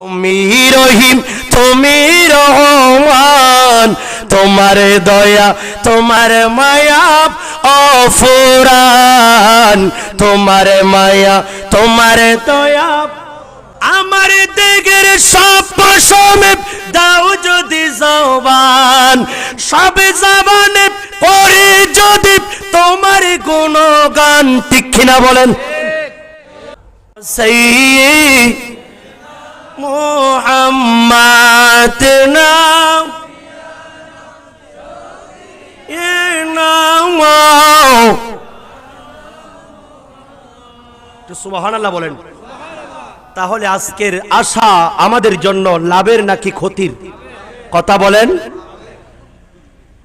তুমি রহিম, তুমি রহমান, তোমার দয়া, তোমার মায়া অফুরান, তোমার মায়া, তোমার দয়া। আমার দেগের সব সমে দাও যদি জবান, সব জবানে পরে যদি তোমার গুণগান। কিনা বলেন? সেই মোহাম্মদ নাম। এ সুবহানাল্লাহ বলেন। তাহলে আজকের আশা আমাদের জন্য লাভের নাকি ক্ষতির? কথা বলেন।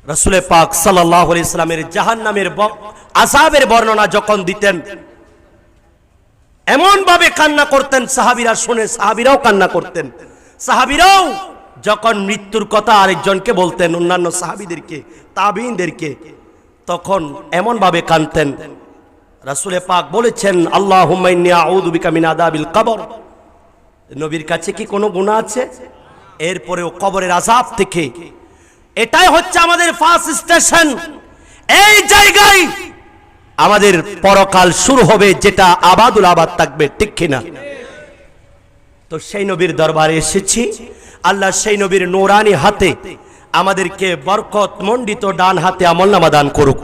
রসুলের পাক সাল্লাহ ইসলামের জাহান নামের আসাবের বর্ণনা যখন দিতেন এমন ভাবে কান্না করতেন, সাহাবিরা শুনে সাহাবিরাও কান্না করতেন। সাহাবিরাও যখন মৃত্যুর কথা আরেকজনকে বলতেন, অন্যান্য সাহাবিদেরকে, তাবিনদেরকে, তখন এমন ভাবে কানতেন রাসুলে পাক বলেছেন আল্লাহ আউদুবিকামিনাদাবিল কবর। নবীর কাছে কি কোনো গুণা আছে? এরপরেও কবরের আজাব থেকে। এটাই হচ্ছে আমাদের ফার্স্ট স্টেশন। এই জায়গায় আমাদের পরকাল শুরু হবে যেটা আবাদুল আবাদ থাকবে, ঠিক কিনা? তো সেই নবীর দরবারে এসেছি। আল্লাহ সেই নবীর নোরানি হাতে আমাদেরকে বরকত মণ্ডিত ডান হাতে আমল নামা দান করুক।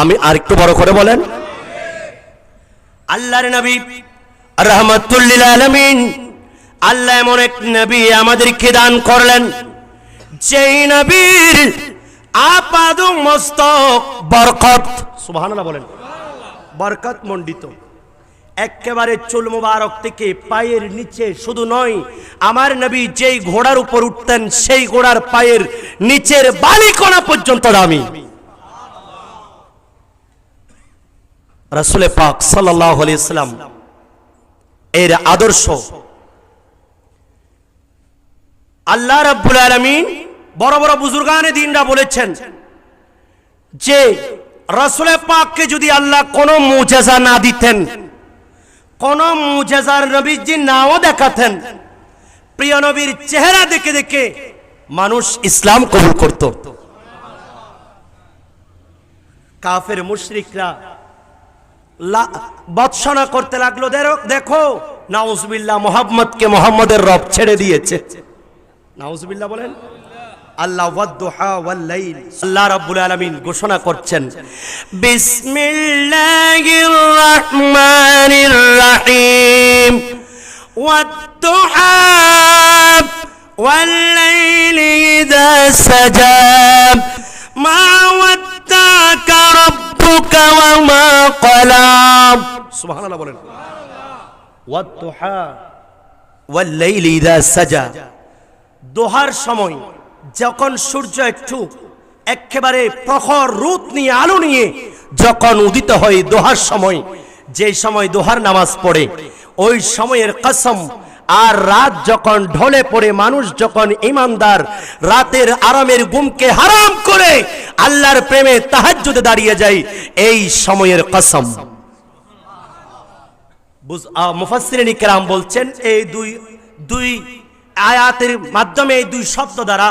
আমি আরেকটু বড় করে বলেন, আল্লাহর নবী রহমতুল্লিল আলমিন আল্লাহ এমন এক নবী আমাদেরকে দান করলেন, যেই নবীর আপাদ মস্তক বরকত সুবহানাল্লাহ বলেন। বরকত মণ্ডিত। একেবারে চুল মুবারক থেকে পায়ের নিচে শুধু নয় আমার নবী যেই ঘোড়ার উপর উঠতেন সেই ঘোড়ার পায়ের নিচের বালিকণা পর্যন্ত দামি। রাসুলে পাক সাল্লাহ ইসলাম এর আদর্শ আল্লাহ রাব্বুল আলামিন বড় বড় বুজুর্গানে দিনরা বলেছেন যে রসুলের পাককে যদি আল্লাহ কোনো মুজেজা না দিতেন, কোন মুজেজার নবীজি নাও দেখাতেন, প্রিয় নবীর চেহারা দেখে দেখে মানুষ ইসলাম কবুল করত। কাফের মুশরিকরা বৎসনা করতে লাগল দেখো, নাউজবিল্লাহ মোহাম্মদকে মোহাম্মদের রব ছেড়ে দিয়েছে। নাউজবিল্লাহ বলেন আল্লাহ রাব্বুল আলামিন ঘোষণা করছেন বিসমিল্লাহির রহমানির রহিম। ওয়াদ্দুহা বলেন। দোহার সময় যখন সূর্য একটু একেবারে প্রখর রূপ নিয়ে, আলো নিয়ে যখন উদিত হয় দোহার সময়, যে সময় দোহার নামাজ পড়ে, ওই সময়ের কসম, আর রাত যখন ঢলে পড়ে, মানুষ যখন ইমানদার, রাতের আরামের গুমকে হারাম করে আল্লাহর প্রেমে তাহাজ্জুদে দাঁড়িয়ে যায়, এই সময়ের কসম। মুফাসসিরিন ইকরাম বলছেন, এই দুই দুই আয়াতের মাধ্যমে এই দুই শব্দ দ্বারা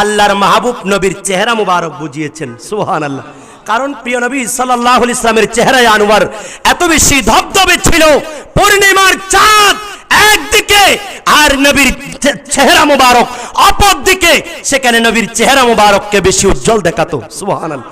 আল্লাহর মাহবুব নবীর চেহারা মুবারক বুঝিয়েছেন। সুহান আল্লাহ কারণ প্রিয় নবী সাল্লাহ ইসলামের চেহারায় আনোয়ার এত বেশি ধবধবে ছিল, পূর্ণিমার চাঁদ একদিকে আর নবীর চেহারা মুবারক অপর দিকে সেখানে নবীর চেহারা মুবারককে বেশি উজ্জ্বল দেখাতো। সুহান আল্লাহ